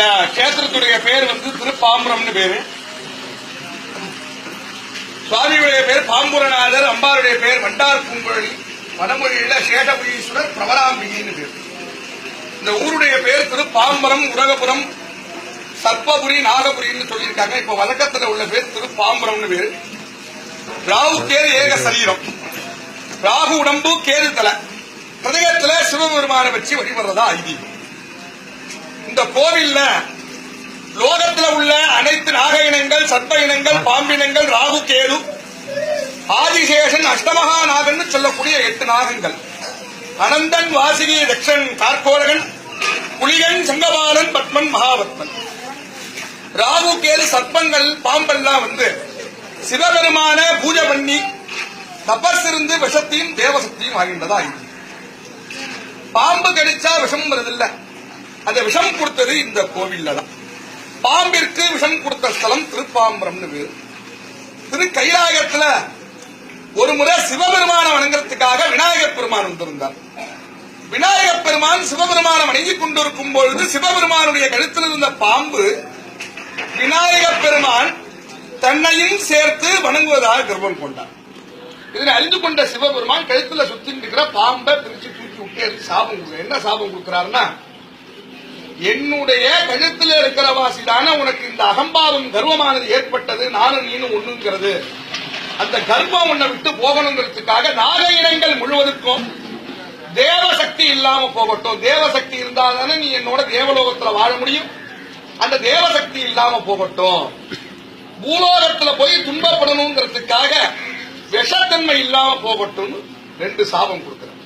அந்த கஷேத்திரத்துடைய பேர் வந்து திருப்பாம்பரம்னு பேரு. சுவாமியுடைய பேர் பாம்புரநாதர் அம்பாருடைய பேர் வண்டார் பூங்குழலி வடமொழியில சேடபுரீஸ்வரர் பிரபலாம்பிகின்னு பேர். இந்த ஊருடைய பேர் திருப்பாம்பரம் உலகபுரம் சர்ப்பபுரி நாகபுரின்னு சொல்லியிருக்காங்க. இப்ப வழக்கத்துல உள்ள பேர் திருப்பாம்பரம்னு பேரு. ராகு கேது ஏக சரீரம். ராகு உடம்பு கேது தலை. ஹிருதயத்துல சிவபெருமானை வச்சு வழிபடுறதா ஐதீகம். இந்த கோவில்ல லோகத்துல உள்ள அனைத்து நாக இனங்கள் சர்ப்ப இனங்கள் பாம்பினங்கள் ராகு கேது ஆதிசேஷன் அஷ்டமகா நாகன் சொல்லக்கூடிய எட்டு நாகங்கள். அனந்தன் வாசிகி தக்ஷன் கார்கோரகன் புலிகன் சங்கபாலன் பத்மன் மகாபத்மன். ராகு கேது சர்ப்பங்கள் பாம்பெல்லாம் வந்து சிவபெருமான பூஜை பண்ணி தபஸ் இருந்து விஷத்தையும் தேவசக்தியும் ஆகின்றதா இது. பாம்பு கடிச்சா விஷம் வருதில்லை. அந்த விஷம் கொடுத்தது இந்த கோவில்ல தான். பாம்பிற்கு விஷம் கொடுத்த ஸ்தலம் திருப்பாம்பரம்னு பேரு. திரு கைலாயத்துல ஒரு முறை சிவபெருமான வணங்குறதுக்காக விநாயகர் பெருமான் வந்திருந்தார். விநாயகர் பெருமான் சிவபெருமான வணங்கி கொண்டிருக்கும் பொழுது சிவபெருமானுடைய கழுத்தில் இருந்த பாம்பு விநாயகர் பெருமான் தன்னையும் சேர்த்து வணங்குவதாக கர்ப்பம் கொண்டார். இதனை அறிந்து கொண்ட சிவபெருமான் கழுத்துல சுத்தி இருக்கிற பாம்பை பிரிச்சு தூக்கி விட்டு சாபம் என்ன சாபம் கொடுக்கிறாருன்னா என்னுடைய கழுத்தில் இருக்கிற வாசிதான உனக்கு இந்த அகம்பாவம் கர்வமானது ஏற்பட்டது நானும் நீனும் ஒண்ணுங்கிறது. அந்த கர்வம் உன்னை விட்டு போகணுங்கிறதுக்காக நாக இனங்கள் முழுவதற்கும் தேவசக்தி இல்லாம போகட்டும். தேவசக்தி இருந்தாதானே நீ என்னோட தேவலோகத்துல வாழ முடியும். அந்த தேவசக்தி இல்லாம போகட்டும். பூலோகத்துல போய் துன்பப்படணுங்கிறதுக்காக விஷத்தன்மை இல்லாம போகட்டும் ரெண்டு சாபம் கொடுக்குறேன்.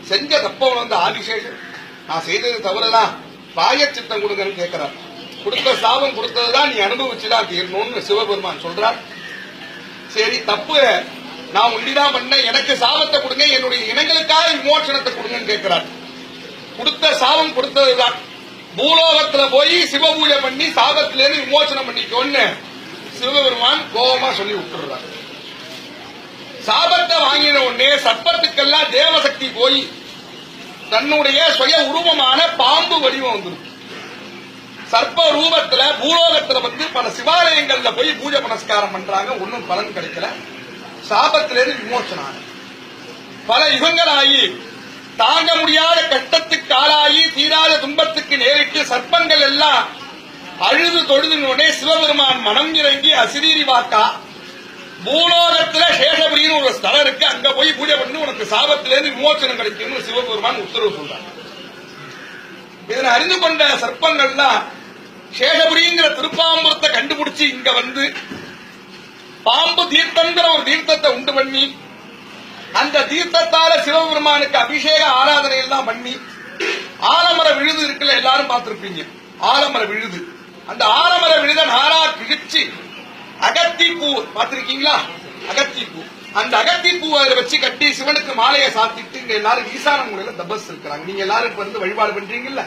செஞ்ச தப்பவன் வந்து ஆதிசேஷன் நான் செய்தது தவறுதான். பிராயச்சித்தம் கொடுங்கன்னு கேட்கிறார் கொடுத்த சாபம் கொடுத்ததுதான் நீ அனுபவிச்சுதான் தீரணும்னு சிவபெருமான் சொல்றார். சரி தப்பு. நான் ஒண்டிதான் பண்ணேன் எனக்கு சாபத்தை கொடுங்க. என்னுடைய இனங்களுக்காக விமோசனத்தை கொடுங்கன்னு கேட்கிறார் கொடுத்த சாபம் கொடுத்ததுதான். பூலோகத்துல போய் சிவபூஜை பண்ணி சாபத்திலேருந்து விமோசனம் பண்ணிக்கோன்னு சிவபெருமான் கோபமா சொல்லி விட்டுறார் சாபத்தை வாங்கின உடனே சர்ப்பத்துக்கெல்லாம் தேவசக்தி போய் தன்னுடைய சுய உருவமான பாம்பு வடிவம் வந்துருக்கு. சர்ப்ப ரூபத்துல பூலோகத்துல வந்து பல சிவாலயங்கள்ல போய் பூஜை புனஸ்காரம் பண்றாங்க. ஒன்னும் பலன் கிடைக்கல. சாபத்திலிருந்து விமோசனம் பல யுகங்களாகி தாங்க முடியாத கஷ்டத்துக்கு ஆளாகி தீராத துன்பத்துக்கு நேரிட்டு சர்ப்பங்கள் எல்லாம் அழுது தொழுதுனோடனே சிவபெருமான் மனம் இறங்கி அசிரீரி வாக்கா பூலோகத்துல சேஷபுரின்னு ஒரு ஸ்தலம் இருக்கு. அங்க போய் பூஜை பண்ணி உனக்கு சாபத்திலிருந்து விமோச்சனம் கிடைக்கும்னு சிவபெருமான் உத்தரவு சொல்றாங்க இதனை அறிந்து கொண்ட சர்ப்பங்கள்லாம் சேஷபுரிங்கிற திருப்பாம்புரத்தை கண்டுபிடிச்சு இங்க வந்து பாம்பு தீர்த்தங்கிற ஒரு தீர்த்தத்தை உண்டு பண்ணி அந்த தீர்த்தத்தால சிவபெருமானுக்கு அபிஷேக ஆராதனை எல்லாம் பண்ணி ஆலமர விழுது இருக்குல்ல எல்லாரும் பார்த்திருப்பீங்க. ஆலமர விழுது. அந்த ஆலமர விழுத நாரா கிழிச்சு அகத்தி பூ பார்த்திருக்கீங்களா? அகத்தி பூ அந்த அகத்தி அதில் வச்சு கட்டி சிவனுக்கு மாலையை சாத்திட்டு இங்க எல்லாரும் ஈசான மூலையில தபஸ் இருக்கிறாங்க. நீங்க எல்லாரும் இப்ப இருந்து வழிபாடு பண்றீங்கல்ல?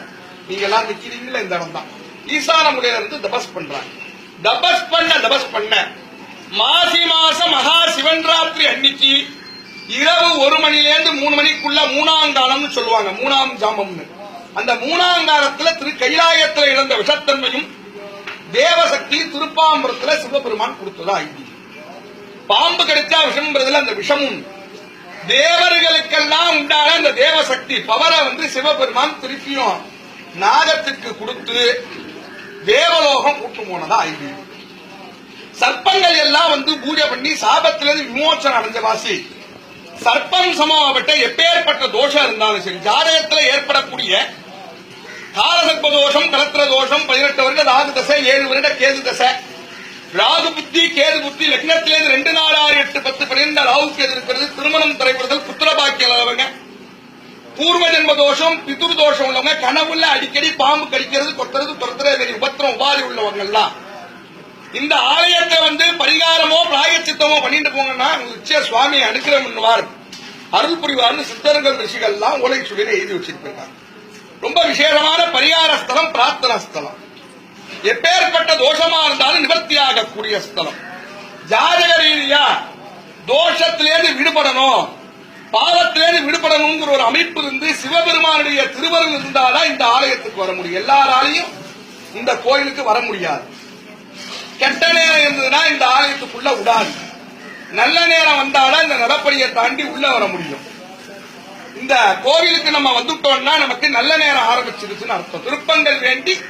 நீங்க எல்லாரும் நிக்கிறீங்கல்ல? இந்த இடம் தான். ஈசான மூலையில இருந்து தபஸ் பண்றாங்க. தபஸ் பண்ண தபஸ் பண்ண. மாசி மாசம் மகா சிவன் ராத்திரி அன்னைக்கு இரவு ஒரு மணில இருந்து மூணு மணிக்குள்ள மூணாங்காலம்னு சொல்லுவாங்க. மூணாம் ஜாமம்னு. அந்த மூணாங்காலத்துல திரு கைலாயத்துல இழந்த விஷத்தன்மையும் தேவசக்தி திருப்பாம்பரத்துல சிவபெருமான் கொடுத்ததா ஐதீகம் பாம்பு கடிச்சா விஷம்ன்றதுல அந்த விஷமும். தேவர்களுக்கெல்லாம் உண்டான அந்த தேவசக்தி பவரை வந்து சிவபெருமான் திருப்பியும் நாகத்துக்கு கொடுத்து தேவலோகம் கூட்டு போனதா ஐதீகம் சர்ப்பங்கள் எல்லாம் வந்து பூஜை பண்ணி சாபத்திலிருந்து விமோச்சனம் அடைஞ்ச வாசி. சர்ப்பம் சமமாவட்ட எப்பேற்பட்ட தோஷம் இருந்தாலும் சரி ஜாதகத்துல ஏற்படக்கூடிய காலசர்ப்ப தோஷம் கலத்திர தோஷம் பதினெட்டு ராகு தசை ஏழு வருட கேது தசை. ராகு புத்தி கேது புத்தி லக்னத்திலேருந்து ரெண்டு நாலு ஆறு எட்டு பத்து பன்னிரெண்டு ராகு கேது இருக்கிறது திருமணம் தரைப்படுதல் புத்திர பாக்கியம் பூர்வ ஜென்ம தோஷம் பிதுர் தோஷம் உள்ளவங்க கனவுல அடிக்கடி பாம்பு கடிக்கிறது கொத்துறது துரத்துறது உபத்திரம் உபாதி உள்ளவங்க எல்லாம் இந்த ஆலயத்தை வந்து பரிகாரமோ பிராயச்சித்தமோ பண்ணிட்டு போங்கன்னா நிச்சய சுவாமி அனுகிரகம் பண்ணுவார். அருள் புரிவார்னு சித்தர்கள் ரிஷிகள் எல்லாம் ஓலை சுவீரை எழுதி வச்சிருப்பாங்க ரொம்ப விசேஷமான பரிகார ஸ்தலம் பிரார்த்தனா ஸ்தலம் எப்பேற்பட்ட தோஷமா இருந்தாலும் நிவர்த்தி ஆகக்கூடிய ஸ்தலம். ஜாதக ரீதியா தோஷத்திலேருந்து விடுபடணும். பாவத்திலேருந்து விடுபடணுங்கிற ஒரு அமைப்பு இருந்து சிவபெருமானுடைய திருவருள் இருந்தாதான் இந்த ஆலயத்துக்கு வர முடியும். எல்லாராலையும் இந்த கோயிலுக்கு வர முடியாது. கெட்ட நேரம் இருந்ததுன்னா இந்த ஆலயத்துக்குள்ள விடாது நல்ல நேரம் வந்தாலும் இந்த நடப்படியை தாண்டி உள்ள வர முடியும். இந்த கோவிலுக்கு நம்ம வந்துட்டோம்னா நமக்கு நல்ல நேரம் ஆரம்பிச்சிருச்சுன்னு அர்த்தம். திருப்பங்கள் வேண்டி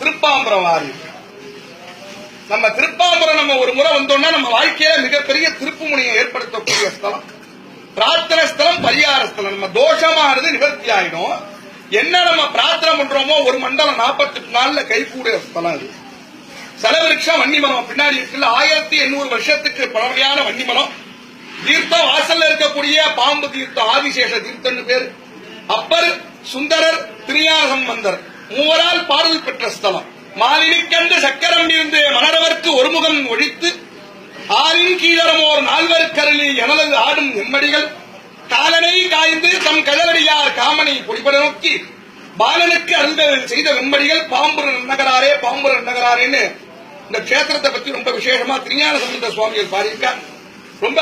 திருப்பாம்பரம் வாரி நம்ம திருப்பாம்பரம் நம்ம ஒரு முறை வந்தோம்னா நம்ம வாழ்க்கையில மிகப்பெரிய திருப்பு முனையை ஏற்படுத்தக்கூடிய ஸ்தலம். பிரார்த்தனை ஸ்தலம் பரிகார ஸ்தலம். நம்ம தோஷமானது நிவர்த்தி ஆயிடும். என்ன நம்ம பிரார்த்தனை பண்றோமோ ஒரு மண்டலம் 48 நாள்ல கைகூடிய ஸ்தலம் அது. செலவிருஷம் வன்னிமரம் பின்னாடி இருக்குல்ல ஆயிரத்தி எண்ணூறு வருஷத்துக்கு பழமையான வன்னிமரம் தீர்த்தம் வாசல்ல இருக்கக்கூடிய பாம்பு தீர்த்தம் ஆதிசேஷ தீர்த்தம்னு பேரு. அப்பர் சுந்தரர் திருஞான சம்பந்தர். மூவரால் பாடல் பெற்ற ஸ்தலம். மாலினிக்கண்டு சக்கரம் இருந்து மணரவர்க்கு ஒருமுகம் ஒழித்து ஆரின் கீழரமோர் நால்வர்க்கரளி எனது ஆடும் எம்மடிகள் காலனை காய்ந்து தம் கழலடியார் காமனை பொடிபட நோக்கி பாலனுக்கு அருந்தல் செய்த வெம்படிகள் பாம்புர நகராரே பாம்புர நகராரேன்னு இந்த கஷேத்திரத்தை பத்தி ரொம்ப விசேஷமா திருஞான சம்பந்த சுவாமிகள் பாடியிருக்கார். ரொம்ப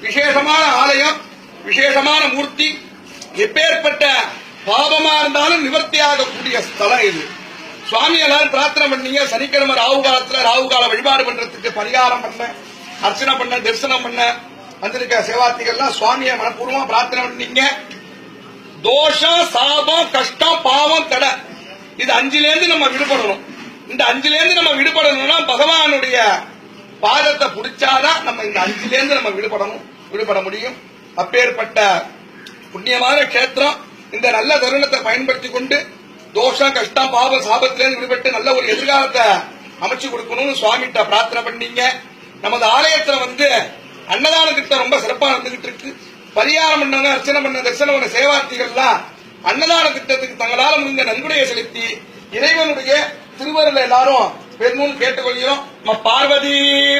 விசேஷமான ஆலயம் விசேஷமான மூர்த்தி எப்பேற்பட்ட பாபமா இருந்தாலும் நிவர்த்தி ஆகக்கூடிய ஸ்தலம் இது. சுவாமி எல்லாரும் பிரார்த்தனை பண்ணீங்க. சனிக்கிழமை ராகு காலத்துல ராகு கால வழிபாடு பண்றதுக்கு பரிகாரம் பண்ண அர்ச்சனை பண்ண தரிசனம் பண்ண வந்திருக்க சேவார்த்திகள்லாம் சுவாமியை மனப்பூர்வமா பிரார்த்தனை பண்ணீங்க. தோஷம் சாபம் கஷ்டம் பாவம் தடை. இது அஞ்சுல இருந்து நம்ம விடுபடணும். இந்த அஞ்சுல இருந்து நம்ம விடுபடணும்னா பகவானுடைய பாதத்தை பிடிச்சாதான் நம்ம இந்த அஞ்சுல இருந்து நம்ம விடுபடணும் விடுபட முடியும். அப்பேற்பட்ட புண்ணியமான கேத்திரம் இந்த நல்ல தருணத்தை பயன்படுத்தி கொண்டு தோஷம் கஷ்டம் பாப சாபத்திலேருந்து விடுபட்டு நல்ல ஒரு எதிர்காலத்தை அமைச்சு கொடுக்கணும்னு சுவாமிகிட்ட பிரார்த்தனை பண்ணீங்க. நமது ஆலயத்துல வந்து அன்னதான திட்டம் ரொம்ப சிறப்பா நடந்துகிட்டு இருக்கு. பரிகாரம் பண்ணவங்க அர்ச்சனை பண்ண தரிசனம் பண்ண சேவார்த்திகள்லாம் அன்னதான திட்டத்துக்கு தங்களால் முடிந்த நன்கொடையை செலுத்தி இறைவனுடைய திருவருள் எல்லாரும் பெருமும் கேட்டுக்கொள்கிறோம். நம்ம பார்வதி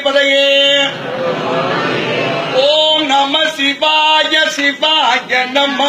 பதையே. ஓம் நம சிவாய சிவாய நம